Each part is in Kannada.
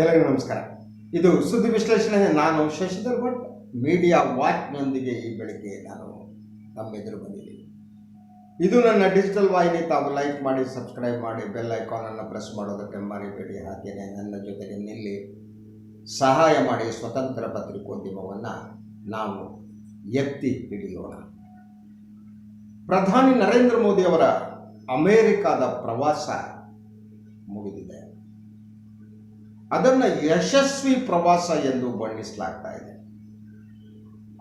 ಎಲ್ಲರಿಗೂ ನಮಸ್ಕಾರ. ಇದು ಸುದ್ದಿ ವಿಶ್ಲೇಷಣೆ. ನಾನು ಶಶಿಧರ್ ಭಟ್ ಮೀಡಿಯಾ ವಾಚ್ನೊಂದಿಗೆ ಈ ಬೆಳಿಗ್ಗೆ ನಾನು ತಮ್ಮೆದುರು ಬಂದಿದ್ದೀನಿ. ಇದು ನನ್ನ ಡಿಜಿಟಲ್ ವಾಹಿನಿ. ತಾವು ಲೈಕ್ ಮಾಡಿ ಸಬ್ಸ್ಕ್ರೈಬ್ ಮಾಡಿ ಬೆಲ್ ಐಕಾನನ್ನು ಪ್ರೆಸ್ ಮಾಡೋದಕ್ಕೆ ಮರಿಬೇಡಿ. ಹಾಗೆಯೇ ನನ್ನ ಜೊತೆಗೆ ನಿಲ್ಲಿ ಸಹಾಯ ಮಾಡಿ, ಸ್ವತಂತ್ರ ಪತ್ರಿಕೋದ್ಯಮವನ್ನು ನಾವು ಎತ್ತಿ ಹಿಡಿಯೋಣ. ಪ್ರಧಾನಿ ನರೇಂದ್ರ ಮೋದಿ ಅವರ ಅಮೇರಿಕಾದ ಪ್ರವಾಸ ಅದನ್ನು ಯಶಸ್ವಿ ಪ್ರವಾಸ ಎಂದು ಬಣ್ಣಿಸಲಾಗ್ತಾ ಇದೆ.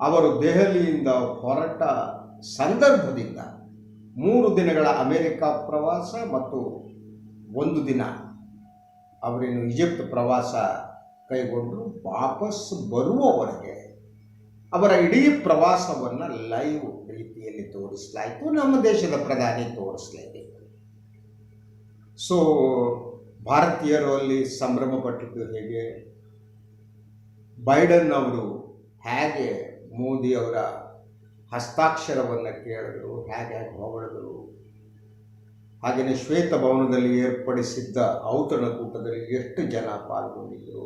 ಅವರು ದೆಹಲಿಯಿಂದ ಹೊರಟ ಸಂದರ್ಭದಿಂದ ಮೂರು ದಿನಗಳ ಅಮೆರಿಕ ಪ್ರವಾಸ ಮತ್ತು ಒಂದು ದಿನ ಅವರೇನು ಈಜಿಪ್ಟ್ ಪ್ರವಾಸ ಕೈಗೊಂಡು ವಾಪಸ್ ಬರುವವರೆಗೆ ಅವರ ಇಡೀ ಪ್ರವಾಸವನ್ನು ಲೈವ್ ರೀತಿಯಲ್ಲಿ ತೋರಿಸಲಾಯಿತು. ನಮ್ಮ ದೇಶದ ಪ್ರಧಾನಿ ತೋರಿಸಲೇಬೇಕು. ಸೊ ಭಾರತೀಯರು ಅಲ್ಲಿ ಸಂಭ್ರಮ ಪಟ್ಟಿದ್ದು ಹೇಗೆ? ಬೈಡನ್ ಅವರು ಹೇಗೆ ಮೋದಿ ಅವರ ಹಸ್ತಾಕ್ಷರವನ್ನು ಕೇಳಿದ್ರು, ಹೇಗೆ ಹೊಗಳಿದ್ರು? ಹಾಗೆಯೇ ಶ್ವೇತಭವನದಲ್ಲಿ ಏರ್ಪಡಿಸಿದ್ದ ಔತಣಕೂಟದಲ್ಲಿ ಎಷ್ಟು ಜನ ಪಾಲ್ಗೊಂಡಿದ್ದರು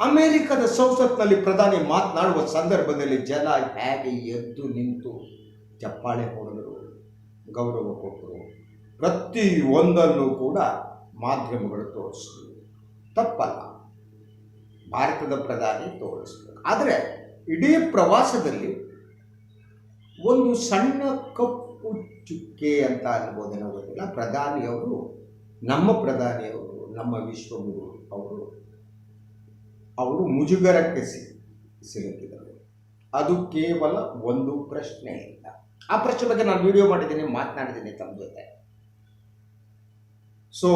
ಅಮೆರಿಕದ ಸಂಸತ್ನಲ್ಲಿ ಪ್ರಧಾನಿ ಮಾತನಾಡುವ ಸಂದರ್ಭದಲ್ಲಿ ಜನ ಹೇಗೆ ಎದ್ದು ನಿಂತು ಚಪ್ಪಾಳೆ ಹೊಡೆದರು, ಗೌರವ ಕೊಟ್ಟರು? ಪ್ರತಿ ಒಂದನ್ನು ಕೂಡ ಮಾಧ್ಯಮಗಳು ತೋರಿಸಿದ್ರು ತಪ್ಪಲ್ಲ. ಭಾರತದ ಪ್ರಧಾನಿ ತೋರಿಸ್ಬೇಕು. ಆದರೆ ಇಡೀ ಪ್ರವಾಸದಲ್ಲಿ ಒಂದು ಸಣ್ಣ ಕಪ್ಪು ಚುಕ್ಕೆ ಅಂತ ಅನ್ಬೋದೇನೋ ಗೊತ್ತಿಲ್ಲ. ಪ್ರಧಾನಿಯವರು ನಮ್ಮ ಪ್ರಧಾನಿಯವರು ನಮ್ಮ ವಿಶ್ವಗುರು ಅವರು ಅವರು ಮುಜುಗರಕ್ಕೆ ಸಿಲುಕಿದರು. ಅದು ಕೇವಲ ಒಂದು ಪ್ರಶ್ನೆ ಇಲ್ಲ. ಆ ಪ್ರಶ್ನೆ ಬಗ್ಗೆ ನಾನು ವಿಡಿಯೋ ಮಾಡಿದ್ದೀನಿ, ಮಾತನಾಡಿದ್ದೀನಿ ತಮ್ಮ ಜೊತೆ. ಸೊ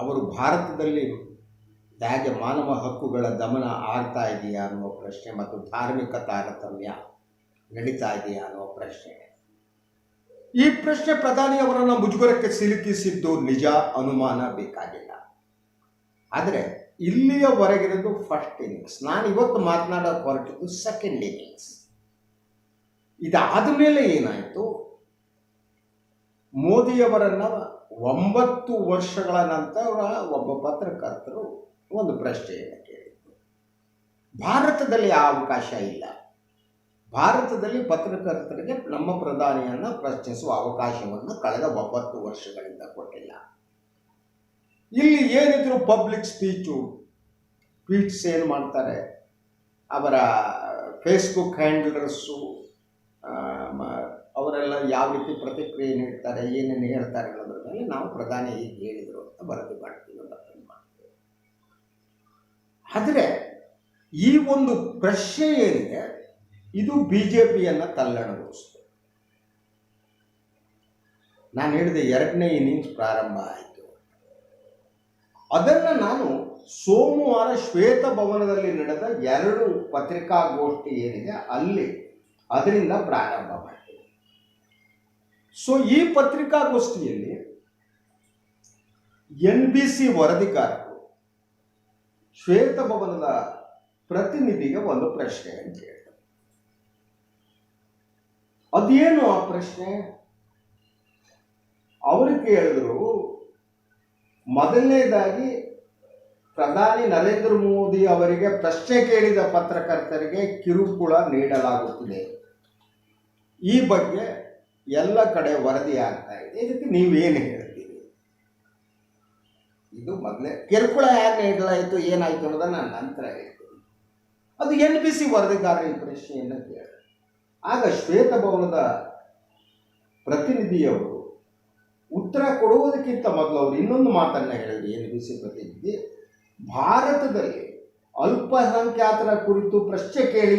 ಅವರು ಭಾರತದಲ್ಲಿ ಹೇಗೆ ಮಾನವ ಹಕ್ಕುಗಳ ದಮನ ಆಗ್ತಾ ಇದೆಯಾ ಅನ್ನುವ ಪ್ರಶ್ನೆ ಮತ್ತು ಧಾರ್ಮಿಕ ತಾರತಮ್ಯ ನಡೀತಾ ಇದೆಯಾ ಅನ್ನುವ ಪ್ರಶ್ನೆ. ಈ ಪ್ರಶ್ನೆ ಪ್ರಧಾನಿಯವರನ್ನು ಮುಜುಗರಕ್ಕೆ ಸಿಲುಕಿಸಿದ್ದು ನಿಜ, ಅನುಮಾನ ಬೇಕಾಗಿಲ್ಲ. ಆದರೆ ಇಲ್ಲಿಯವರೆಗಿರೋದು ಫಸ್ಟ್ ಇನ್ನಿಂಗ್ಸ್ ನಾನು ಇವತ್ತು ಮಾತನಾಡೋ ಹೊರಟಿದ್ದು ಸೆಕೆಂಡ್ ಇನ್ನಿಂಗ್ಸ್ ಇದಾದ ಮೇಲೆ ಏನಾಯಿತು? ಮೋದಿಯವರನ್ನ ಒಂಬತ್ತು ವರ್ಷಗಳ ನಂತರ ಒಬ್ಬ ಪತ್ರಕರ್ತರು ಒಂದು ಪ್ರಶ್ನೆಯನ್ನು ಕೇಳಿದ್ರು. ಭಾರತದಲ್ಲಿ ಆ ಅವಕಾಶ ಇಲ್ಲ. ಭಾರತದಲ್ಲಿ ಪತ್ರಕರ್ತರಿಗೆ ನಮ್ಮ ಪ್ರಧಾನಿಯನ್ನು ಪ್ರಶ್ನಿಸುವ ಅವಕಾಶವನ್ನು ಕಳೆದ ಒಂಬತ್ತು ವರ್ಷಗಳಿಂದ ಕೊಟ್ಟಿಲ್ಲ. ಇಲ್ಲಿ ಏನಿದ್ರು ಪಬ್ಲಿಕ್ ಸ್ಪೀಚು, ಟ್ವೀಟ್ಸ್ ಏನು ಮಾಡ್ತಾರೆ? ಅವರ ಫೇಸ್ಬುಕ್ ಹ್ಯಾಂಡಲರ್ಸು ಅವರೆಲ್ಲ ಯಾವ ರೀತಿ ಪ್ರತಿಕ್ರಿಯೆ ನೀಡ್ತಾರೆ, ಏನೇನು ಹೇಳ್ತಾರೆ ಅನ್ನೋದ್ರ ಮೇಲೆ ನಾವು ಪ್ರಧಾನಿ ಹೀಗೆ ಹೇಳಿದರು ಅಂತ ವರದಿ ಮಾಡ್ತೀವಿ ವರದಿ ಮಾಡ್ತೀವಿ ಆದರೆ ಈ ಒಂದು ಪ್ರಶ್ನೆ ಏನಿದೆ, ಇದು ಬಿ ಜೆ ಪಿಯನ್ನು ತಲ್ಲಣಗೊಳಿಸಿತು ನಾನು ಹೇಳಿದೆ ಎರಡನೇ ಇನ್ನಿಂಗ್ಸ್ ಪ್ರಾರಂಭ ಆಯಿತು. ಅದನ್ನು ನಾನು ಸೋಮವಾರ ಶ್ವೇತ ಭವನದಲ್ಲಿ ನಡೆದ ಎರಡು ಪತ್ರಿಕಾಗೋಷ್ಠಿ ಏನಿದೆ, ಅಲ್ಲಿ ಅದರಿಂದ ಪ್ರಾರಂಭ ಮಾಡ್ತೀನಿ ಸೊ ಈ ಪತ್ರಿಕಾಗೋಷ್ಠಿಯಲ್ಲಿ ಎನ್ ಬಿ ಸಿ ವರದಿಗಾರರು ಶ್ವೇತಭವನದ ಪ್ರತಿನಿಧಿಗೆ ಒಂದು ಪ್ರಶ್ನೆ ಅಂತ ಹೇಳಿದರು ಅದೇನು ಆ ಪ್ರಶ್ನೆ? ಅವರು ಕೇಳಿದ್ರು, ಮೊದಲನೇದಾಗಿ ಪ್ರಧಾನಿ ನರೇಂದ್ರ ಮೋದಿ ಅವರಿಗೆ ಪ್ರಶ್ನೆ ಕೇಳಿದ ಪತ್ರಕರ್ತರಿಗೆ ಕಿರುಕುಳ ನೀಡಲಾಗುತ್ತಿದೆ. ಈ ಬಗ್ಗೆ ಎಲ್ಲ ಕಡೆ ವರದಿ ಆಗ್ತಾ ಇದೆ. ಇದಕ್ಕೆ ನೀವೇನು ಹೇಳ್ತೀರಿ? ಇದು ಮೊದಲೇ ಕಿರುಕುಳ ಯಾಕೆ ನೀಡಲಾಯಿತು ಏನಾಯಿತು ಅನ್ನೋದನ್ನ ನಾನು ನಂತರ ಹೇಳ್ತೀನಿ. ಅದು ಎನ್ ಬಿ ಸಿ ವರದಿಗಾರರ ಈ ಪ್ರಶ್ನೆಯನ್ನು ಕೇಳಿ. ಆಗ ಶ್ವೇತಭವನದ ಪ್ರತಿನಿಧಿಯವರು ಉತ್ತರ ಕೊಡುವುದಕ್ಕಿಂತ ಮೊದಲು ಅವರು ಇನ್ನೊಂದು ಮಾತನ್ನು ಹೇಳಿದ್ರು, ಎನ್ ಬಿ ಸಿ ಪ್ರತಿನಿಧಿ. ಭಾರತದಲ್ಲಿ ಅಲ್ಪಸಂಖ್ಯಾತರ ಕುರಿತು ಪ್ರಶ್ನೆ ಕೇಳಿ,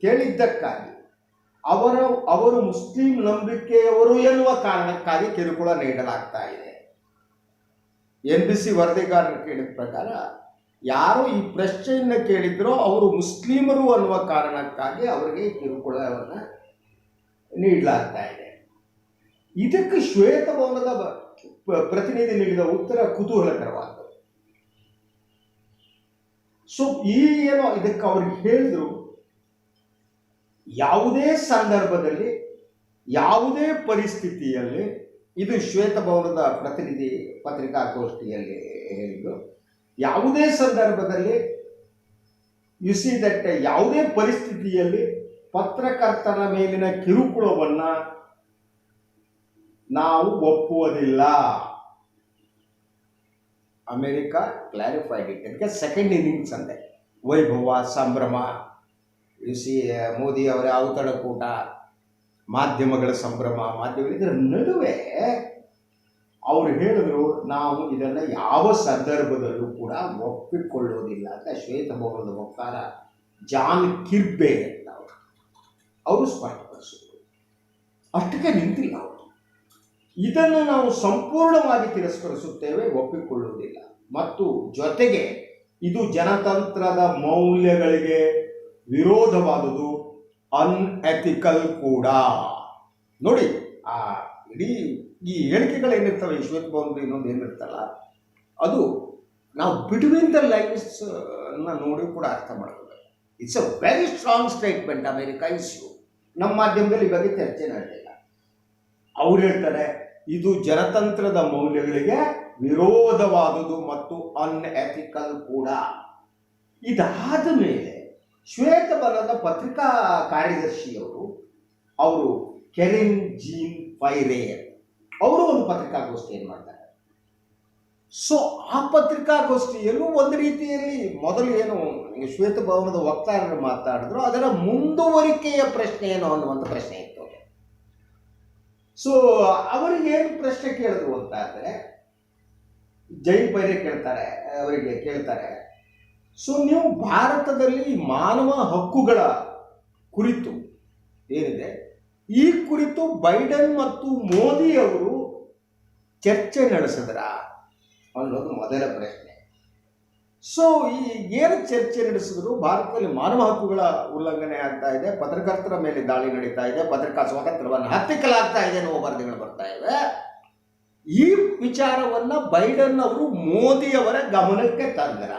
ಕೇಳಿದ್ದಕ್ಕಾಗಿ ಅವರ, ಅವರು ಮುಸ್ಲಿಂ ನಂಬಿಕೆಯವರು ಎನ್ನುವ ಕಾರಣಕ್ಕಾಗಿ ಕಿರುಕುಳ ನೀಡಲಾಗ್ತಾ ಇದೆ. ಎನ್ ಬಿ ಸಿ ವರದಿಗಾರರು ಕೇಳಿದ ಪ್ರಕಾರ, ಯಾರು ಈ ಪ್ರಶ್ನೆಯನ್ನು ಕೇಳಿದ್ರೋ ಅವರು ಮುಸ್ಲಿಮರು ಅನ್ನುವ ಕಾರಣಕ್ಕಾಗಿ ಅವರಿಗೆ ಕಿರುಕುಳವನ್ನು ನೀಡಲಾಗ್ತಾ ಇದೆ. ಇದಕ್ಕೆ ಶ್ವೇತಭವನದ ಪ್ರತಿನಿಧಿ ನೀಡಿದ ಉತ್ತರ ಕುತೂಹಲಕರವಾದದ್ದು. ಸೊ ಈ ಏನೋ ಇದಕ್ಕೆ ಅವ್ರಿಗೆ ಹೇಳಿದ್ರು ಯಾವುದೇ ಸಂದರ್ಭದಲ್ಲಿ, ಯಾವುದೇ ಪರಿಸ್ಥಿತಿಯಲ್ಲಿ, ಇದು ಶ್ವೇತಭವನದ ಪ್ರತಿನಿಧಿ ಪತ್ರಿಕಾಗೋಷ್ಠಿಯಲ್ಲಿ ಹೇಳಿದ್ದು, ಯಾವುದೇ ಸಂದರ್ಭದಲ್ಲಿ ಯು ಸಿ ದಟ್ ಯಾವುದೇ ಪರಿಸ್ಥಿತಿಯಲ್ಲಿ ಪತ್ರಕರ್ತನ ಮೇಲಿನ ಕಿರುಕುಳವನ್ನು ನಾವು ಒಪ್ಪುವುದಿಲ್ಲ. ಅಮೆರಿಕ ಕ್ಲಾರಿಫೈಡ್ ಅದಕ್ಕೆ ಸೆಕೆಂಡ್ ಇನ್ನಿಂಗ್ಸ್ ಅಂದೆ. ವೈಭವ, ಸಂಭ್ರಮ. ಯು ಸಿ ಮೋದಿ ಅವರ ಔತಣಕೂಟ ಮಾಧ್ಯಮಗಳ ಸಂಭ್ರಮ, ಮಾಧ್ಯಮ, ಇದರ ನಡುವೆ ಅವರು ಹೇಳಿದ್ರು, ನಾವು ಇದನ್ನು ಯಾವ ಸಂದರ್ಭದಲ್ಲೂ ಕೂಡ ಒಪ್ಪಿಕೊಳ್ಳೋದಿಲ್ಲ ಅಂತ ಶ್ವೇತಭವನದ ವಕ್ತಾರ ಜಾನ್ ಕಿರ್ಬೆ ಅಂತ ಅವರು. ಅವರು ಸ್ಪಷ್ಟಪಡಿಸಿದ್ರು. ಅಷ್ಟಕ್ಕೆ ನಿಂತಿಲ್ಲ ಅವರು. ಇದನ್ನು ನಾವು ಸಂಪೂರ್ಣವಾಗಿ ತಿರಸ್ಕರಿಸುತ್ತೇವೆ, ಒಪ್ಪಿಕೊಳ್ಳುವುದಿಲ್ಲ. ಮತ್ತು ಜೊತೆಗೆ ಇದು ಜನತಂತ್ರದ ಮೌಲ್ಯಗಳಿಗೆ ವಿರೋಧವಾದುದು ಅನ್ಎಥಿಕಲ್ ಕೂಡ. ನೋಡಿ, ಆ ಇಡೀ ಈ ಹೇಳಿಕೆಗಳೇನಿರ್ತವೆ ಈ ಶ್ವೇತಭವನದ ಇನ್ನೊಂದು ಏನಿರ್ತಲ್ಲ, ಅದು ನಾವು ಬಿಟ್ವೀನ್ ದ ಲೈನ್ಸ್ ನೋಡಿ ಕೂಡ ಅರ್ಥ ಮಾಡ್ತದೆ it's a very strong statement America issue ನಮ್ಮ ಮಾಧ್ಯಮದಲ್ಲಿ ಬಗ್ಗೆ ಚರ್ಚೆ ನಡೆದಿಲ್ಲ. ಅವ್ರು ಹೇಳ್ತಾರೆ, ಇದು ಜನತಂತ್ರದ ಮೌಲ್ಯಗಳಿಗೆ ವಿರೋಧವಾದುದು ಮತ್ತು ಅನ್ಎಥಿಕಲ್ ಕೂಡ. ಇದಾದ ಮೇಲೆ ಶ್ವೇತಬಲದ ಪತ್ರಿಕಾ ಕಾರ್ಯದರ್ಶಿಯವರು, ಅವರು ಕೆರಿನ್ ಜೀನ್ ಫೈರೇಯರ್ ಅವರು ಒಂದು ಪತ್ರಿಕಾಗೋಷ್ಠಿಯನ್ನು ಮಾಡ್ತಾರೆ? ಸೊ ಆ ಪತ್ರಿಕಾಗೋಷ್ಠಿಯಲ್ಲೂ ಒಂದು ರೀತಿಯಲ್ಲಿ ಮೊದಲು ಏನು ಶ್ವೇತ ಭವನದ ವಕ್ತಾರರು ಮಾತಾಡಿದ್ರು, ಅದರ ಮುಂದುವರಿಕೆಯ ಪ್ರಶ್ನೆ ಏನು ಅನ್ನುವಂಥ ಪ್ರಶ್ನೆ ಇತ್ತು ಸೊ ಅವರಿಗೆ ಏನು ಪ್ರಶ್ನೆ ಕೇಳಿದ್ರು ಅಂತ ಅಂದರೆ, ಜೈನ್ ಪೈರೆ ಕೇಳ್ತಾರೆ, ಅವರಿಗೆ ಕೇಳ್ತಾರೆ ಸೊ ನೀವು ಭಾರತದಲ್ಲಿ ಮಾನವ ಹಕ್ಕುಗಳ ಕುರಿತು ಏನಿದೆ? ಈ ಕುರಿತು ಬೈಡನ್ ಮತ್ತು ಮೋದಿ ಅವರು ಚರ್ಚೆ ನಡೆಸಿದ್ರ? ಅನ್ನೋದು ಮೊದಲ ಪ್ರಶ್ನೆ. ಸೊ ಈ ಏನು ಚರ್ಚೆ ನಡೆಸಿದ್ರು? ಭಾರತದಲ್ಲಿ ಮಾನವ ಹಕ್ಕುಗಳ ಉಲ್ಲಂಘನೆ ಆಗ್ತಾ ಇದೆ, ಪತ್ರಕರ್ತರ ಮೇಲೆ ದಾಳಿ ನಡೀತಾ ಇದೆ, ಪತ್ರಿಕಾ ಸ್ವಾತಂತ್ರ್ಯವನ್ನು ಹತ್ತಿಕ್ಕಲಾಗ್ತಾ ಇದೆ ಅನ್ನುವ ವರದಿಗಳು ಬರ್ತಾ ಇವೆ. ಈ ವಿಚಾರವನ್ನ ಬೈಡನ್ ಅವರು ಮೋದಿಯವರ ಗಮನಕ್ಕೆ ತಂದ್ರ?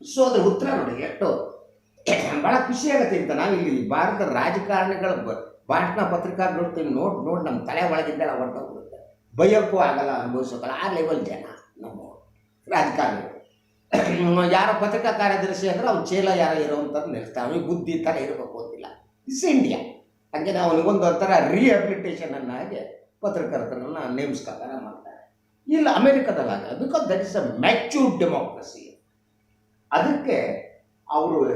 ಸೊ ಅದ್ರ ಉತ್ತರ ನೋಡಿ, ಎಷ್ಟು. ಬಹಳ ಖುಷಿ ಆಗುತ್ತೆ ಅಂತ ಇಲ್ಲಿ ಭಾರತದ ರಾಜಕಾರಣಿಗಳ ಭಾಷಣ ಪತ್ರಿಕಾಗೋಷ್ಠಿ ನೋಡ್, ನೋಡಿ ನಮ್ಮ ತಲೆ ಒಳಗಿದ್ದೆಲ್ಲ ಹೊರಟೋಗ್ಬಿಡುತ್ತೆ ಬೈಯೋಕ್ಕೂ ಆಗಲ್ಲ ಅನುಭವಿಸೋಕ್ಕಲ್ಲ ಆ ಲೆವೆಲ್ ಜನ ನಮ್ಮ ರಾಜಕಾರಣಿಗಳು. ಯಾರ ಪತ್ರಿಕಾ ಕಾರ್ಯದರ್ಶಿ ಅಂದ್ರೆ, ಅವ್ನು ಚೇಲ ಯಾರೋ ಇರೋವಂಥದ್ದು ನಿಲ್ಸ್ತಾನೆ ಅವನಿಗೆ ಬುದ್ಧಿ ಥರ ಇರಬೇಕು ಅಂತಿಲ್ಲ. ಇಸ್ ಇಂಡಿಯಾ ಹಾಗೆ ನಾವು ಅವನಿಗೊಂದು ಒಂಥರ ರಿಹ್ಯಾಬಿಲಿಟೇಷನ್ ಅನ್ನ ಹಾಗೆ ಪತ್ರಕರ್ತರನ್ನ ನೇಮಿಸ್ಕೊತಾರ ಮಾಡ್ತಾರೆ. ಇಲ್ಲ ಅಮೆರಿಕದಲ್ಲಾಗ because that is a matured democracy ಅದಕ್ಕೆ ಅವರು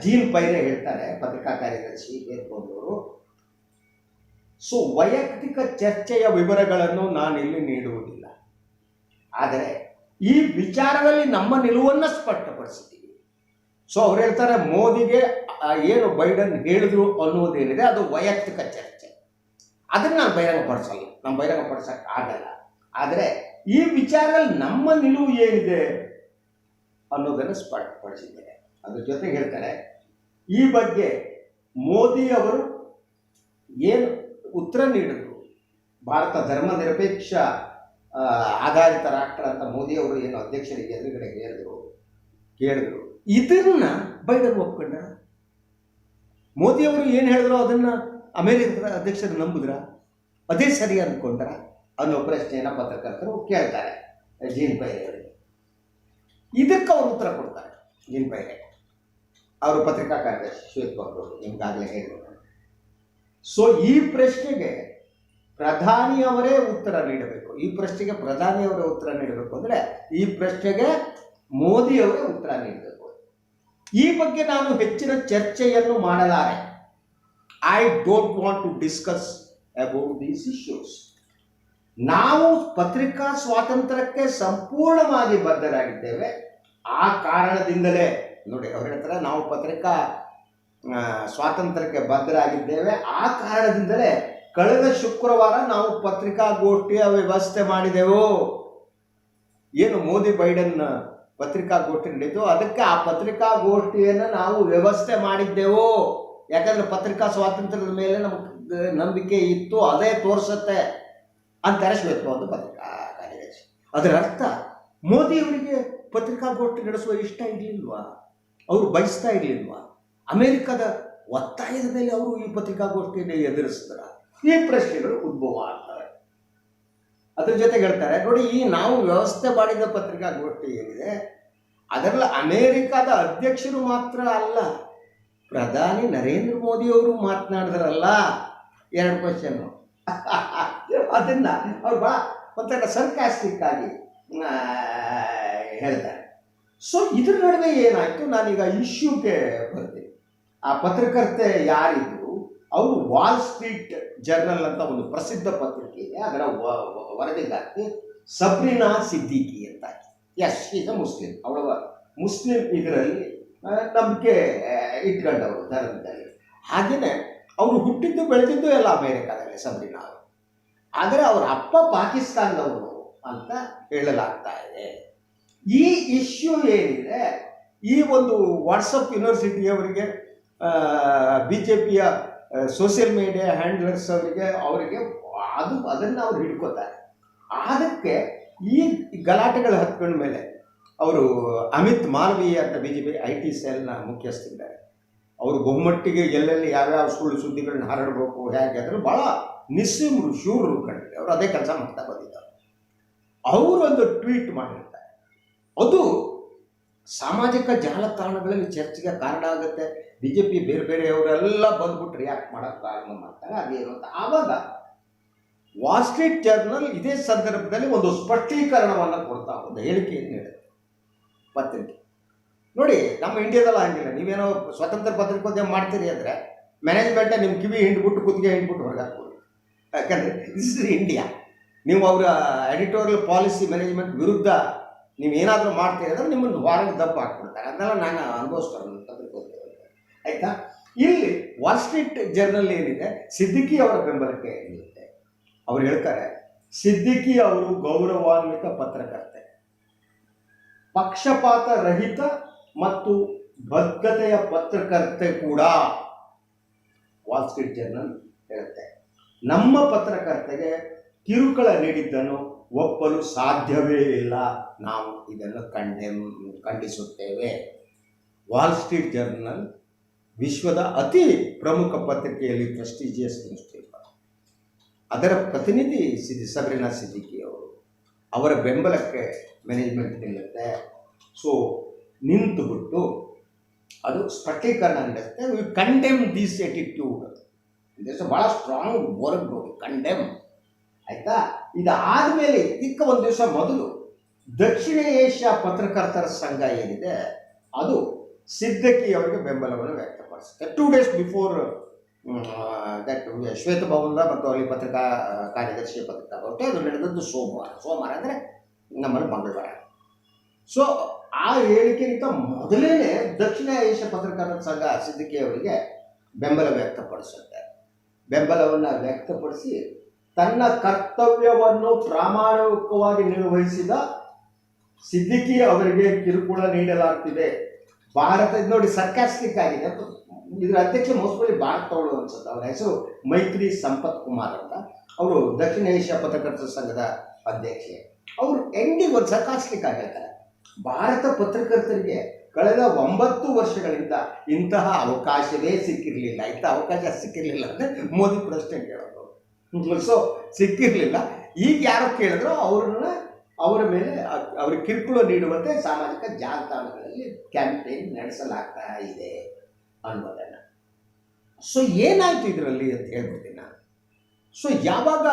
ಜೀನ್ ಪೈರೆ ಹೇಳ್ತಾರೆ, ಪತ್ರಿಕಾ ಕಾರ್ಯದರ್ಶಿ ಏರ್ಕೊಂಡವರು ಸೊ ವೈಯಕ್ತಿಕ ಚರ್ಚೆಯ ವಿವರಗಳನ್ನು ನಾನು ಇಲ್ಲಿ ನೀಡುವುದಿಲ್ಲ. ಆದರೆ, ಈ ವಿಚಾರದಲ್ಲಿ ನಮ್ಮ ನಿಲುವನ್ನು ಸ್ಪಷ್ಟಪಡಿಸಿದ್ದೀವಿ. ಸೊ ಅವ್ರು ಹೇಳ್ತಾರೆ, ಮೋದಿಗೆ ಏನು ಬೈಡನ್ ಹೇಳಿದ್ರು ಅನ್ನೋದೇನಿದೆ ಅದು ವೈಯಕ್ತಿಕ ಚರ್ಚೆ. ಅದನ್ನು ನಾನು ಬಹಿರಂಗಪಡಿಸಲ್ಲ. ನಾನು ಬಹಿರಂಗಪಡಿಸಕ್ಕೆ ಆಗಲ್ಲ. ಆದರೆ, ಈ ವಿಚಾರದಲ್ಲಿ ನಮ್ಮ ನಿಲುವು ಏನಿದೆ? ಅನ್ನೋದನ್ನು ಸ್ಪಷ್ಟಪಡಿಸಿದ್ದಾರೆ. ಅದ್ರ ಜೊತೆಗೆ ಹೇಳ್ತಾರೆ, ಈ ಬಗ್ಗೆ ಮೋದಿ ಅವರು ಏನು ಉತ್ತರ ನೀಡಿದ್ರು? ಭಾರತ ಧರ್ಮ ನಿರಪೇಕ್ಷ ಆಧಾರಿತ ರಾಷ್ಟ್ರ ಅಂತ ಮೋದಿ ಅವರು ಏನು ಅಧ್ಯಕ್ಷರಿಗೆ ಎದುರುಗಡೆ ಹೇಳಿದ್ರು, ಕೇಳಿದ್ರು. ಇದನ್ನ ಬೈಡನ್ ಒಪ್ಕೊಂಡ? ಮೋದಿ ಅವರು ಏನು ಹೇಳಿದ್ರು ಅದನ್ನ ಅಮೆರಿಕದ ಅಧ್ಯಕ್ಷರು ನಂಬುದ್ರ? ಅದೇ ಸರಿ ಅಂದ್ಕೊಂಡ್ರ ಅನ್ನೋ ಪ್ರಶ್ನೆಯನ್ನ ಪತ್ರಕರ್ತರು ಕೇಳ್ತಾರೆ. ಜೀನ್ ಪೈ ಅವರಿಗೆ ಇದಕ್ಕೆ ಅವರು ಉತ್ತರ ಕೊಡ್ತಾರೆ. ಜೀನ್ ಪೈರೆ ಅವರು ಪತ್ರಿಕಾ ಕಾರ್ಯದರ್ಶಿ ಶ್ವೇತಬಾಬು ಅವರು ನಿಮ್ಗಾಗಲೇ ಹೇಳಿದ್ರು. ಸೊ ಈ ಪ್ರಶ್ನೆಗೆ ಪ್ರಧಾನಿಯವರೇ ಉತ್ತರ ನೀಡಬೇಕು. ಈ ಪ್ರಶ್ನೆಗೆ ಪ್ರಧಾನಿಯವರೇ ಉತ್ತರ ನೀಡಬೇಕು ಅಂದರೆ, ಈ ಪ್ರಶ್ನೆಗೆ ಮೋದಿಯವರೇ ಉತ್ತರ ನೀಡಬೇಕು. ಈ ಬಗ್ಗೆ ನಾನು ಹೆಚ್ಚಿನ ಚರ್ಚೆಯನ್ನು ಮಾಡಲಾರೆ. I don't want to discuss about these issues ನಾವು ಪತ್ರಿಕಾ ಸ್ವಾತಂತ್ರ್ಯಕ್ಕೆ ಸಂಪೂರ್ಣವಾಗಿ ಬದ್ಧರಾಗಿದ್ದೇವೆ. ಆ ಕಾರಣದಿಂದಲೇ, ನೋಡಿ, ಅವ್ರು ಹೇಳ್ತಾರೆ, ನಾವು ಪತ್ರಿಕಾ ಸ್ವಾತಂತ್ರ್ಯಕ್ಕೆ ಬದ್ಧರಾಗಿದ್ದೇವೆ. ಆ ಕಾರಣದಿಂದಲೇ ಕಳೆದ ಶುಕ್ರವಾರ ನಾವು ಪತ್ರಿಕಾಗೋಷ್ಠಿಯ ವ್ಯವಸ್ಥೆ ಮಾಡಿದೆವು. ಏನು ಮೋದಿ ಬೈಡನ್ ಪತ್ರಿಕಾಗೋಷ್ಠಿ ನಡೀತು ಅದಕ್ಕೆ ಆ ಪತ್ರಿಕಾಗೋಷ್ಠಿಯನ್ನು ನಾವು ವ್ಯವಸ್ಥೆ ಮಾಡಿದ್ದೆವು. ಯಾಕಂದ್ರೆ ಪತ್ರಿಕಾ ಸ್ವಾತಂತ್ರ್ಯದ ಮೇಲೆ ನಮ್ಗೆ ನಂಬಿಕೆ ಇತ್ತು, ಅದೇ ತೋರಿಸುತ್ತೆ. ಅಂತಾರೆ ಶ್ವೇತವಾದ ಪತ್ರಿಕಾ ಕಾರ್ಯದರ್ಶಿ ಅದರ ಅರ್ಥ, ಮೋದಿಯವರಿಗೆ ಪತ್ರಿಕಾಗೋಷ್ಠಿ ನಡೆಸುವ ಇಷ್ಟ ಇರಲಿಲ್ವಾ? ಅವರು ಬಯಸ್ತಾ ಇರಲಿಲ್ವಾ? ಅಮೆರಿಕದ ಒತ್ತಾಯದ ಮೇಲೆ ಅವರು ಈ ಪತ್ರಿಕಾಗೋಷ್ಠಿಯನ್ನು ಎದುರಿಸಿದ್ರ? ಈ ಪ್ರಶ್ನೆಗಳು ಉದ್ಭವ ಆಗ್ತವೆ. ಅದ್ರ ಜೊತೆಗೆ ಹೇಳ್ತಾರೆ, ನೋಡಿ, ಈ ನಾವು ವ್ಯವಸ್ಥೆ ಮಾಡಿದ ಪತ್ರಿಕಾಗೋಷ್ಠಿ ಏನಿದೆ, ಅದರಲ್ಲಿ ಅಮೇರಿಕಾದ ಅಧ್ಯಕ್ಷರು ಮಾತ್ರ ಅಲ್ಲ, ಪ್ರಧಾನಿ ನರೇಂದ್ರ ಮೋದಿ ಅವರು ಮಾತನಾಡಿದ್ರಲ್ಲ? ಎರಡು ಕ್ವಶನ್ ಅದನ್ನ ಅವ್ರು ಬಾ, ಒಂಥರ ಸರ್ಕಾಸ್ಟಿಕ್ ಆಗಿ ಹೇಳ್ತಾರೆ. ಸೊ ಇದ್ರ ನಡುವೆ ಏನಾಯ್ತು? ನಾನೀಗ ಇಶ್ಯೂಗೆ ಬರ್ತೀನಿ. ಆ ಪತ್ರಕರ್ತೆ ಯಾರಿದ್ರು, ಅವರು ವಾಲ್ ಸ್ಟ್ರೀಟ್ ಜರ್ನಲ್ ಅಂತ ಒಂದು ಪ್ರಸಿದ್ಧ ಪತ್ರಿಕೆ ಇದೆ. ಅದರ ವರದಿಗಾರ್ತಿ ಸಬ್ರಿನಾ ಸಿದ್ದಿಕಿ ಅಂತ ಎಸ್ ಈಸ್ ಮುಸ್ಲಿಂ ಅವಳ ಮುಸ್ಲಿಂ ಇದರಲ್ಲಿ ನಂಬಿಕೆ ಇಟ್ಕೊಂಡವರು ಧರ್ಮದಲ್ಲಿ. ಹಾಗೆಯೇ ಅವರು ಹುಟ್ಟಿದ್ದು, ಬೆಳೆದಿದ್ದು ಎಲ್ಲ ಅಮೇರಿಕಾದಲ್ಲಿ, ಸಬ್ರಿನಾ ಅವರು. ಆದರೆ ಅವರ ಅಪ್ಪ ಪಾಕಿಸ್ತಾನದವರು ಅಂತ ಹೇಳಲಾಗ್ತಾ ಇದೆ. ಈ ಇಶ್ಯೂ ಏನಿದೆ, ಈ ಒಂದು ವಾಟ್ಸಪ್ ಯೂನಿವರ್ಸಿಟಿಯವರಿಗೆ ಬಿ ಜೆ ಪಿಯ ಸೋಷಿಯಲ್ ಮೀಡಿಯಾ ಹ್ಯಾಂಡ್ಲರ್ಸ್ ಅವರಿಗೆ ಅವರಿಗೆ ಅದು, ಅದನ್ನು ಅವ್ರು ಹಿಡ್ಕೋತಾರೆ. ಅದಕ್ಕೆ ಈ ಗಲಾಟೆಗಳು ಹತ್ಕೊಂಡ ಮೇಲೆ ಅವರು ಅಮಿತ್ ಮಾಲ್ವೀಯ ಅಂತ B J P I T ಸೆಲ್ನ ಮುಖ್ಯಸ್ಥರಿದ್ದಾರೆ. ಅವರು ಬಹುಮಟ್ಟಿಗೆ ಎಲ್ಲೆಲ್ಲಿ ಯಾವ್ಯಾವ ಸುಳ್ಳು ಸುದ್ದಿಗಳನ್ನ ಹರಡಬೇಕು, ಹೇಗೆ ಅಂದ್ರೆ ಭಾಳ ನಿಸ್ಸಿಮ್ರು, ಶೂರರು ಕಂಡಿದೆ ಅವರು ಅದೇ ಕೆಲಸ ಮಾಡ್ತಾ ಬಂದಿದ್ದಾರೆ. ಅವರು ಒಂದು ಟ್ವೀಟ್ ಮಾಡಿರ್ತಾರೆ. ಅದು ಸಾಮಾಜಿಕ ಜಾಲತಾಣಗಳಲ್ಲಿ ಚರ್ಚೆಗೆ ಕಾರಣ ಆಗುತ್ತೆ. ಬಿ ಜೆ ಪಿ ಬೇರೆ ಬೇರೆಯವರೆಲ್ಲ ಬಂದ್ಬಿಟ್ಟು ರಿಯಾಕ್ಟ್ ಮಾಡೋಕ್ಕೆ ಪ್ರಾರಂಭ ಮಾಡ್ತಾರೆ? ಅದೇನು ಅಂತ ಆವಾಗ ವಾಲ್ ಸ್ಟ್ರೀಟ್ ಜರ್ನಲ್ ಇದೇ ಸಂದರ್ಭದಲ್ಲಿ ಒಂದು ಸ್ಪಷ್ಟೀಕರಣವನ್ನು ಕೊಡ್ತಾ ಒಂದು ಹೇಳಿಕೆಯನ್ನು ನೀಡುತ್ತೆ ಪತ್ರಿಕೆ ನೋಡಿ, ನಮ್ಮ ಇಂಡಿಯಾದಲ್ಲಿ ಹಂಗಿಲ್ಲ. ನೀವೇನೋ ಸ್ವತಂತ್ರ ಪತ್ರಿಕೋದ್ಯಮ ಮಾಡ್ತೀರಿ ಅಂದರೆ ಮ್ಯಾನೇಜ್ಮೆಂಟ್ ನಿಮ್ಮ ಕಿವಿ ಹಿಂಡ್ಬಿಟ್ಟು ಕುತ್ತಿಗೆ ಹಿಂಡ್ಬಿಟ್ಟು ಹೊರಗೆ ಹಾಕ್ಬೋದು. ಯಾಕಂದರೆ ಇಸ್ ಇಂಡಿಯಾ ನೀವು ಅವರ ಎಡಿಟೋರಿಯಲ್ ಪಾಲಿಸಿ ಮ್ಯಾನೇಜ್ಮೆಂಟ್ ವಿರುದ್ಧ ನೀವು ಏನಾದರೂ ಮಾಡ್ತೀರಿ ಅಂದರೆ ನಿಮ್ಮನ್ನು ವಾರಕ್ಕೆ ದಪ್ಪ ಹಾಕ್ಬಿಡ್ತಾರೆ. ಅದನ್ನೆಲ್ಲ ನಾನು ಅನುಭವಿಸ್ತಾರೆ ಪತ್ರಿಕೋದ್ಯಮ ಆಯಿತಾ? ಇಲ್ಲಿ ವಾಲ್ ಜರ್ನಲ್ ಏನಿದೆ ಸಿದ್ದಿಕಿ ಅವರ ಬೆಂಬಲಕ್ಕೆ ಇರುತ್ತೆ ಅವ್ರು ಹೇಳ್ತಾರೆ ಸಿದ್ದಿಕಿ ಅವರು ಗೌರವಾನ್ವಿತ ಪತ್ರಕರ್ತೆ. ಪಕ್ಷಪಾತ ರಹಿತ ಮತ್ತು ಬದ್ಧತೆಯ ಪತ್ರಕರ್ತೆ ಕೂಡ ವಾಲ್ ಸ್ಟ್ರೀಟ್ ಜರ್ನಲ್ ಹೇಳುತ್ತೆ. ನಮ್ಮ ಪತ್ರಕರ್ತೆಗೆ ಕಿರುಕುಳ ನೀಡಿದ್ದನ್ನು ಒಪ್ಪಲು ಸಾಧ್ಯವೇ ಇಲ್ಲ. ನಾವು ಇದನ್ನು ಕಂಡೆ ಖಂಡಿಸುತ್ತೇವೆ. ವಾಲ್ ಸ್ಟ್ರೀಟ್ ಜರ್ನಲ್ ವಿಶ್ವದ ಅತಿ ಪ್ರಮುಖ ಪತ್ರಿಕೆಯಲ್ಲಿ ಪ್ರೆಸ್ಟೀಜಿಯಸ್ ನ್ಯೂಸ್ ಪೇಪರ್ ಅದರ ಪ್ರತಿನಿಧಿ ಸಿದ್ದಿ ಸಬ್ರಿನಾ ಸಿದ್ದಿಕಿ ಅವರು ಅವರ ಬೆಂಬಲಕ್ಕೆ ಮ್ಯಾನೇಜ್ಮೆಂಟ್ ನಿಲ್ಲುತ್ತೆ. ಸೊ ನಿಂತು ಬಿಟ್ಟು ಅದು ಸ್ಪಷ್ಟೀಕರಣ ನಡೆಸುತ್ತೆ we condemn this attitude this ಭಾಳ ಸ್ಟ್ರಾಂಗ್ ವರ್ಡ್ ಕಂಡೆಮ್ ಆಯ್ತಾ? ಇದಾದಮೇಲೆ ಇದಕ್ಕೆ ಒಂದು ದಿವಸ ಮೊದಲು ದಕ್ಷಿಣ ಏಷ್ಯಾ ಪತ್ರಕರ್ತರ ಸಂಘ ಏನಿದೆ, ಅದು ಸಿದ್ದಕ್ಕಿ ಅವರಿಗೆ ಬೆಂಬಲವನ್ನು ವ್ಯಕ್ತಪಡಿಸುತ್ತೆ. ಟೂ ಡೇಸ್ ಬಿಫೋರ್ ದಟ್ ಶ್ವೇತಭವನದ ಮತ್ತು ಅಲ್ಲಿ ಪತ್ರಿಕಾ, ಕಾರ್ಯದರ್ಶಿ ಪತ್ರಿಕಾಗೋಷ್ಠಿ ಅದು ನಡೆದದ್ದು ಸೋಮವಾರ. ಸೋಮವಾರ ಅಂದರೆ ನಮ್ಮಲ್ಲಿ ಮಂಗಳವಾರ. ಸೊ ಆ ಹೇಳಿಕೆಗಿಂತ ಮೊದಲೇ ದಕ್ಷಿಣ ಏಷ್ಯಾ ಪತ್ರಕರ್ತರ ಸಂಘ ಸಿದ್ದಿಕೆ ಅವರಿಗೆ ಬೆಂಬಲ ವ್ಯಕ್ತಪಡಿಸುತ್ತೆ. ಬೆಂಬಲವನ್ನು ವ್ಯಕ್ತಪಡಿಸಿ ತನ್ನ ಕರ್ತವ್ಯವನ್ನು ಪ್ರಾಮಾಣಿಕವಾಗಿ ನಿರ್ವಹಿಸಿದ ಸಿದ್ದಿಕಿ ಅವರಿಗೆ ಕಿರುಕುಳ ನೀಡಲಾಗ್ತಿದೆ. ಭಾರತ ನೋಡಿ ಸರ್ಕಾಸ್ಟಿಕ್ ಆಗಿದೆ. ಇದರ ಅಧ್ಯಕ್ಷ ಮೋಸ್ಟ್ಲಿ ಭಾರತದವಳು ಅನ್ಸುತ್ತೆ. ಅವರ ಹೆಸರು ಮೈತ್ರಿ ಸಂಪತ್ ಕುಮಾರ್ ಅಂತ. ಅವರು ದಕ್ಷಿಣ ಏಷ್ಯಾ ಪತ್ರಕರ್ತರ ಸಂಘದ ಅಧ್ಯಕ್ಷೆ. ಅವರು ಎಂಡಿಗೆ ಒಂದು ಸರ್ಕಾಸ್ಟಿಕ್ ಆಗಿ ಹೇಳ್ತಾರೆ? ಭಾರತ ಪತ್ರಕರ್ತರಿಗೆ ಕಳೆದ ಒಂಬತ್ತು ವರ್ಷಗಳಿಂದ ಇಂತಹ ಅವಕಾಶವೇ ಸಿಕ್ಕಿರಲಿಲ್ಲ. ಇಂಥ ಅವಕಾಶ ಸಿಕ್ಕಿರಲಿಲ್ಲ ಅಂದರೆ ಮೋದಿ ಪ್ರಶ್ನೆ ಕೇಳೋದು. ಸೊ, ಸಿಕ್ಕಿರಲಿಲ್ಲ. ಈಗ ಯಾರು ಕೇಳಿದ್ರು ಅವ್ರನ್ನ ಅವರ ಮೇಲೆ ಅವರ ಅವ್ರಿಗೆ ಕಿರುಕುಳ ನೀಡುವಂತೆ ಸಾಮಾಜಿಕ ಜಾಲತಾಣಗಳಲ್ಲಿ ಕ್ಯಾಂಪೇನ್ ನಡೆಸಲಾಗ್ತಾ ಇದೆ ಅನ್ನೋದನ್ನು. ಸೊ, ಏನಾಯ್ತು ಇದರಲ್ಲಿ ಅಂತ ಹೇಳ್ಬಿಡ್ತೀನಿ ನಾನು. ಸೊ, ಯಾವಾಗ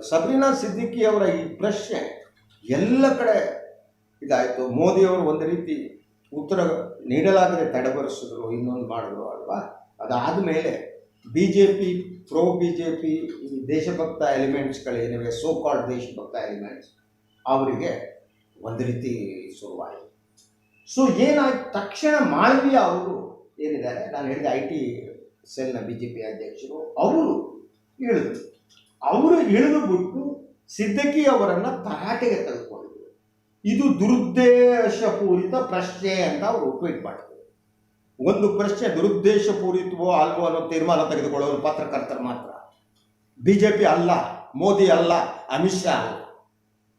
ಸಬ್ರಿನಾ ಸಿದ್ದಿಕಿ ಅವರ ಈ ಪ್ರಶ್ನೆ ಎಲ್ಲ ಕಡೆ ಇದಾಯಿತು. ಮೋದಿಯವರು ಒಂದು ರೀತಿ ಉತ್ತರ ನೀಡಲಾಗದೆ ತಡೆಬರಿಸಿದ್ರು, ಇನ್ನೊಂದು ಮಾಡಿದ್ರು ಅಲ್ವಾ? ಅದಾದ ಮೇಲೆ B J P pro B J P ದೇಶಭಕ್ತ ಎಲಿಮೆಂಟ್ಸ್ಗಳೇನಿವೆ ಸೋ ಕಾಲ್ಡ್ ದೇಶಭಕ್ತ ಎಲಿಮೆಂಟ್ಸ್ ಅವರಿಗೆ ಒಂದು ರೀತಿ ಶುರುವಾಯಿತು. ಸೊ ಏನಾಯ್ತು? ತಕ್ಷಣ ಮಾಳವೀಯ ಅವರು ಏನಿದ್ದಾರೆ? ನಾನು ಹೇಳಿದೆ ಐ ಟಿ ಸೆಲ್ನ ಬಿ ಜೆ ಪಿ ಅಧ್ಯಕ್ಷರು, ಅವರು ಇಳಿದ್ರು ಅವರು ಇಳಿದು ಬಿಟ್ಟು ಸಿದ್ದಕ್ಕಿ ಅವರನ್ನು ತರಾಟೆಗೆ ಇದು ದುರುದ್ದೇಶಪೂರಿತ ಪ್ರಶ್ನೆ ಅಂತ ಅವರು ಟ್ವೀಟ್ ಮಾಡಿದ್ರು. ಒಂದು ಪ್ರಶ್ನೆ ದುರುದ್ದೇಶಪೂರಿತವೋ ಅಲ್ವೋ ಅನ್ನೋ ತೀರ್ಮಾನ ತೆಗೆದುಕೊಳ್ಳೋರು ಪತ್ರಕರ್ತರು ಮಾತ್ರ. ಬಿ ಜೆ ಪಿ ಅಲ್ಲ, ಮೋದಿ ಅಲ್ಲ, ಅಮಿತ್ ಶಾ ಅಲ್ಲ.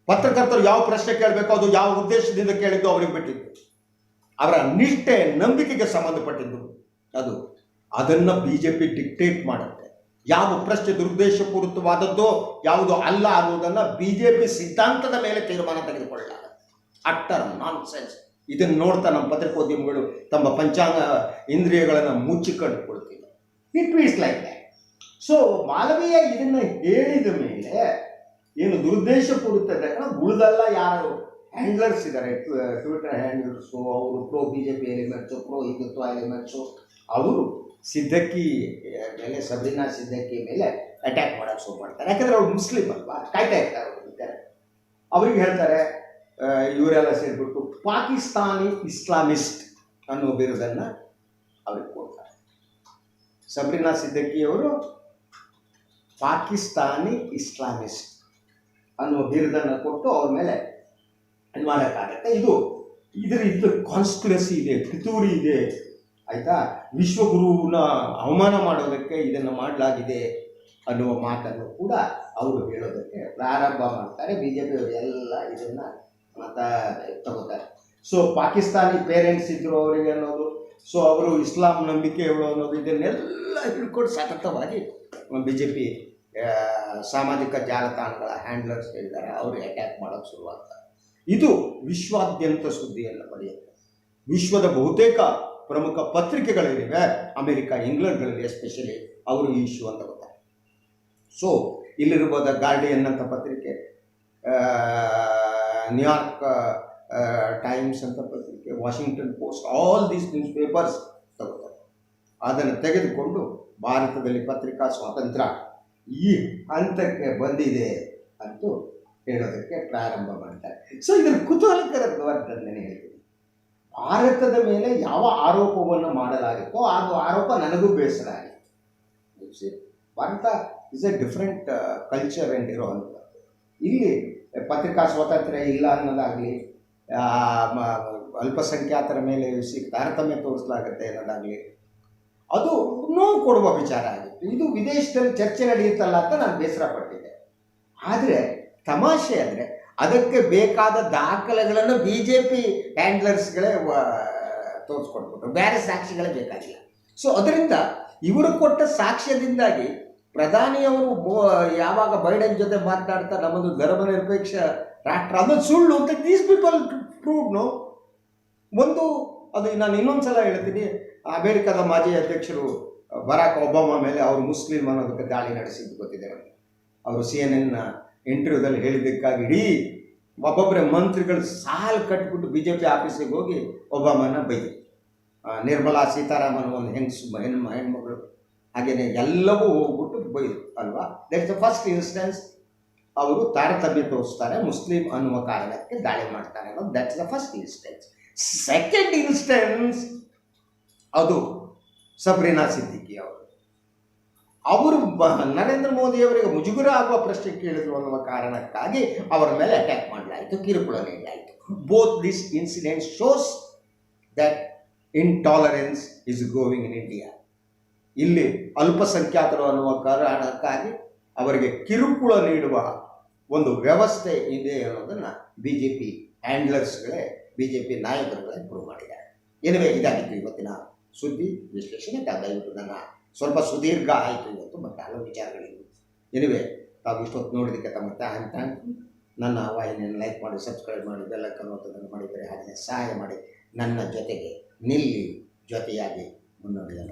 ಪತ್ರಕರ್ತರು ಯಾವ ಪ್ರಶ್ನೆ ಕೇಳಬೇಕು ಅದು ಯಾವ ಉದ್ದೇಶದಿಂದ ಕೇಳಿದ್ದು ಅವರಿಗೆ ಬಿಟ್ಟಿದ್ದು. ಅವರ ನಿಷ್ಠೆ, ನಂಬಿಕೆಗೆ ಸಂಬಂಧಪಟ್ಟಿದ್ದು ಅದು. ಅದನ್ನು ಬಿ ಜೆ ಪಿ ಡಿಕ್ಟೇಟ್ ಮಾಡುತ್ತೆ. ಯಾವ ಪ್ರಶ್ನೆ ದುರುದ್ದೇಶಪೂರಿತವಾದದ್ದು, ಯಾವುದು ಅಲ್ಲ ಅನ್ನೋದನ್ನು ಬಿ ಜೆ ಪಿ ಸಿದ್ಧಾಂತದ ಮೇಲೆ ತೀರ್ಮಾನ ತೆಗೆದುಕೊಳ್ಳಲಾಗುತ್ತೆ ಅಟ್ಟರ್ ನಾನ್ ಸೆನ್ಸ್ ಇದನ್ನು ನೋಡ್ತಾ ನಮ್ಮ ಪತ್ರಿಕೋದ್ಯಮಗಳು ತಮ್ಮ ಪಂಚಾಂಗ ಇಂದ್ರಿಯಗಳನ್ನು ಮುಚ್ಚಿಕೊಂಡುಕೊಳ್ತಿದ್ದಾರೆ it means like that so Malviya ಇದನ್ನು ಹೇಳಿದ ಮೇಲೆ ಏನು ದುರುದ್ದೇಶಪೂರಿತ ಉಳಿದಲ್ಲ ಯಾರು? ಹ್ಯಾಂಡ್ಲರ್ಸ್ ಇದ್ದಾರೆ ಟ್ವಿಟರ್ ಹ್ಯಾಂಡ್ಲರ್ಸು ಅವರು pro B J P elements pro Hindutva elements ಅವರು ಸಿದ್ದಕ್ಕಿ ಮೇಲೆ ಸಬ್ರಿನಾ ಸಿದ್ದಕ್ಕಿ ಮೇಲೆ ಅಟ್ಯಾಕ್ ಮಾಡೋಕ್ಕೆ ಶುರು ಮಾಡ್ತಾರೆ. ಯಾಕಂದ್ರೆ ಅವ್ರು ಮುಸ್ಲಿಮ್ ಅಲ್ವಾ? ಕಾಯ್ತಾ ಇರ್ತಾರೆ ಅವರು ಅವ್ರಿಗೆ ಹೇಳ್ತಾರೆ ಇವರೆಲ್ಲ ಸೇರಿಬಿಟ್ಟು ಪಾಕಿಸ್ತಾನಿ ಇಸ್ಲಾಮಿಸ್ಟ್ ಅನ್ನೋ ಬಿರುದನ್ನು ಅವ್ರಿಗೆ ಕೊಡ್ತಾರೆ. ಸಬ್ರಿನಾ ಸಿದ್ದಕ್ಕಿಯವರು ಪಾಕಿಸ್ತಾನಿ ಇಸ್ಲಾಮಿಸ್ಟ್ ಅನ್ನೋ ಬಿರುದನ್ನು ಕೊಟ್ಟು ಅವ್ರ ಮೇಲೆ ಇದು ಮಾಡೋಕ್ಕಾಗತ್ತೆ ಇದು ಇದರ ಇದು ಕಾನ್ಸ್ಪಿರಸಿ ಇದೆ, ಪಿತೂರಿ ಇದೆ, ಆಯಿತಾ? ವಿಶ್ವಗುರುವಿನ ಅವಮಾನ ಮಾಡೋದಕ್ಕೆ ಇದನ್ನು ಮಾಡಲಾಗಿದೆ ಅನ್ನುವ ಮಾತನ್ನು ಕೂಡ ಅವರು ಹೇಳೋದಕ್ಕೆ ಪ್ರಾರಂಭ ಮಾಡ್ತಾರೆ. ಬಿ ಜೆ ಪಿಯವರು ಎಲ್ಲ ಇದನ್ನು ಮತ ತಗೋತಾರೆ. ಸೊ ಪಾಕಿಸ್ತಾನಿ ಪೇರೆಂಟ್ಸ್ ಇದ್ದರು ಅವರಿಗೆ ಅನ್ನೋದು ಸೊ ಅವರು ಇಸ್ಲಾಂ ನಂಬಿಕೆಗಳು ಅನ್ನೋದು ಇದನ್ನೆಲ್ಲ ಹಿಡ್ಕೊಂಡು ಸತತವಾಗಿ ಬಿ ಜೆ ಪಿ ಸಾಮಾಜಿಕ ಜಾಲತಾಣಗಳ ಹ್ಯಾಂಡ್ಲರ್ಸ್ ಹೇಳಿದ್ದಾರೆ ಅವರು ಅಟ್ಯಾಕ್ ಮಾಡೋಕ್ಕೆ ಶುರುವಾಗ್ತಾರೆ ಇದು ವಿಶ್ವಾದ್ಯಂತ ಸುದ್ದಿಯನ್ನು ಪಡೆಯುತ್ತೆ ವಿಶ್ವದ ಬಹುತೇಕ ಪ್ರಮುಖ ಪತ್ರಿಕೆಗಳಿವೆ, ಅಮೆರಿಕ, ಇಂಗ್ಲೆಂಡ್ಗಳಲ್ಲಿ ಎಸ್ಪೆಷಲಿ ಅವರು ಈ ಇಶ್ಯೂ ಅಂತ ಗೊತ್ತಾರೆ ಸೊ ಇಲ್ಲಿರ್ಬೋದ ಗಾರ್ಡಿಯನ್ ಅಂತ ಪತ್ರಿಕೆ ನ್ಯೂಯಾರ್ಕ್ ಟೈಮ್ಸ್ ಅಂತ ಪತ್ರಿಕೆ Washington Post all these newspapers ತಗೋತಾರೆ. ಅದನ್ನು ತೆಗೆದುಕೊಂಡು ಭಾರತದಲ್ಲಿ ಪತ್ರಿಕಾ ಸ್ವಾತಂತ್ರ್ಯ ಈ ಹಂತಕ್ಕೆ ಬಂದಿದೆ ಅಂತ ಹೇಳೋದಕ್ಕೆ ಪ್ರಾರಂಭ ಮಾಡ್ತಾರೆ. ಸೊ ಇದರ ಕುತೂಹಲಕರವಾದದ್ದನ್ನೇ ಹೇಳ್ತೀನಿ. ಭಾರತದ ಮೇಲೆ ಯಾವ ಆರೋಪವನ್ನು ಮಾಡಲಾಗಿತ್ತೋ ಅದು ಆರೋಪ ನನಗೂ ಬೇಸರ ಆಗಿತ್ತು Bharat is a different culture and ಇರೋ ಅಂತ ಇಲ್ಲಿ ಪತ್ರಿಕಾ ಸ್ವಾತಂತ್ರ್ಯ ಇಲ್ಲ ಅನ್ನೋದಾಗಲಿ ಅಲ್ಪಸಂಖ್ಯಾತರ ಮೇಲೆ ಸಿ, ತಾರತಮ್ಯ ತೋರಿಸಲಾಗುತ್ತೆ ಅನ್ನೋದಾಗಲಿ, ಅದು ನೋವು ಕೊಡುವ ವಿಚಾರ ಆಗಿತ್ತು. ಇದು ವಿದೇಶದಲ್ಲಿ ಚರ್ಚೆ ನಡೆಯುತ್ತಲ್ಲ ಅಂತ ನಾನು ಬೇಸರ ಪಟ್ಟಿದ್ದೆ. ಆದರೆ, ತಮಾಷೆ ಅಂದರೆ ಅದಕ್ಕೆ ಬೇಕಾದ ದಾಖಲೆಗಳನ್ನು ಬಿ ಜೆ ಪಿ ಹ್ಯಾಂಡ್ಲರ್ಸ್ಗಳೇ ತೋರಿಸ್ಕೊಟ್ಬಿಟ್ರು. ಬೇರೆ ಸಾಕ್ಷಿಗಳೇ ಬೇಕಾಗಿಲ್ಲ. ಸೊ ಅದರಿಂದ ಇವರು ಕೊಟ್ಟ ಸಾಕ್ಷ್ಯದಿಂದಾಗಿ ಪ್ರಧಾನಿಯವರು ಯಾವಾಗ ಬೈಡನ್ ಜೊತೆ ಮಾತನಾಡ್ತಾ ನಮ್ಮದು ಧರ್ಮನಿರಪೇಕ್ಷ ರಾಷ್ಟ್ರ, ಅದು ಸುಳ್ಳು ಅಂತ ದೀಸ್ ಪೀಪಲ್ ಪ್ರೂವ್ ನೋ ಒಂದು, ಅದು ನಾನು ಇನ್ನೊಂದ್ಸಲ ಹೇಳ್ತೀನಿ. ಅಮೇರಿಕದ ಮಾಜಿ ಅಧ್ಯಕ್ಷರು ಬರಾಕ್ ಒಬಾಮಾ ಮೇಲೆ ಅವರು ಮುಸ್ಲಿಂ ಅನ್ನೋದಕ್ಕೆ ದಾಳಿ ನಡೆಸಿದ್ದು ಗೊತ್ತಿದೆ ನಮಗೆ. ಅವರು ಸಿ ಎನ್ ಎನ್ನ ಇಂಟರ್ವ್ಯೂದಲ್ಲಿ ಹೇಳಿದ್ದಕ್ಕಾಗಿ ಇಡೀ ಒಬ್ಬೊಬ್ಬರೇ ಮಂತ್ರಿಗಳು ಸಾಲು ಕಟ್ಬಿಟ್ಟು ಬಿ ಜೆ ಪಿ ಆಫೀಸಿಗೆ ಹೋಗಿ ಒಬಾಮನ ಬೈದರು. ನಿರ್ಮಲಾ ಸೀತಾರಾಮನ್ ಒಂದು ಹೆಂಗಸು, ಹೆಣ್ಣು, ಹೆಣ್ಮಗಳು. ಹಾಗೆಯೇ ಎಲ್ಲವೂ ಹೋಗ್ಬಿಟ್ಟು ಅಲ್ವಾ? ದಟ್ಸ್ ದ ಫಸ್ಟ್ ಇನ್ಸ್ಟೆನ್ಸ್ ಅವರು ತಾರತಮ್ಯ ತೋರಿಸ್ತಾರೆ, ಮುಸ್ಲಿಂ ಅನ್ನುವ ಕಾರಣಕ್ಕೆ ದಾಳಿ ಮಾಡ್ತಾರೆ ಅನ್ನೋದು. That's the first instance second instance ಅದು ಸಬ್ರಿನಾ ಸಿದ್ದಿಕಿ ಅವರು. ಅವರು ನರೇಂದ್ರ ಮೋದಿ ಅವರಿಗೆ ಮುಜುಗರ ಆಗುವ ಪ್ರಶ್ನೆ ಕೇಳಿದ್ರು ಅನ್ನುವ ಕಾರಣಕ್ಕಾಗಿ ಅವರ ಮೇಲೆ ಅಟ್ಯಾಕ್ ಮಾಡಲಾಯಿತು, ಕಿರುಕುಳ ನೀಡಲಾಯಿತು. Both this incident shows that intolerance is growing in India ಇಲ್ಲಿ ಅಲ್ಪಸಂಖ್ಯಾತರು ಅನ್ನುವ ಕಾರಣಕ್ಕಾಗಿ ಅವರಿಗೆ ಕಿರುಕುಳ ನೀಡುವ ಒಂದು ವ್ಯವಸ್ಥೆ ಇದೆ ಅನ್ನೋದನ್ನು ಬಿ ಜೆ ಪಿ ಹ್ಯಾಂಡ್ಲರ್ಸ್ಗಳೇ ಬಿ ಜೆ ಪಿ ನಾಯಕರುಗಳೇ ಪ್ರೂವ್ ಮಾಡಿದ್ದಾರೆ. ಎನಿವೆ ಇದಾಗಿತ್ತು ಇವತ್ತಿನ ಸುದ್ದಿ ವಿಶ್ಲೇಷಣೆ. ದಯವಿಟ್ಟು ನನ್ನ ಸ್ವಲ್ಪ ಸುದೀರ್ಘ ಆಯಿತು ಇವತ್ತು, ಮತ್ತು ಹಲವು ವಿಚಾರಗಳಿವೆ. ಎನಿವೆ ತಾವು ಇಷ್ಟೊತ್ತು ನೋಡೋದಕ್ಕೆ ತಮ್ಮ ಥ್ಯಾಂಕ್ ಥ್ಯಾಂಕ್ ನನ್ನ ವಾಹಿನಿಯನ್ನು ಲೈಕ್ ಮಾಡಿ ಸಬ್ಸ್ಕ್ರೈಬ್ ಮಾಡಿ ಬೆಲ್ಲಕ್ಕನ್ನು ಒತ್ತೋದನ್ನು ಮಾಡಿದರೆ ಹಾಗೆ ಸಹಾಯ ಮಾಡಿ. ನನ್ನ ಜೊತೆಗೆ ನಿಲ್ಲಿ ಜೊತೆಯಾಗಿ ಮುನ್ನಡೆಯೋಣ.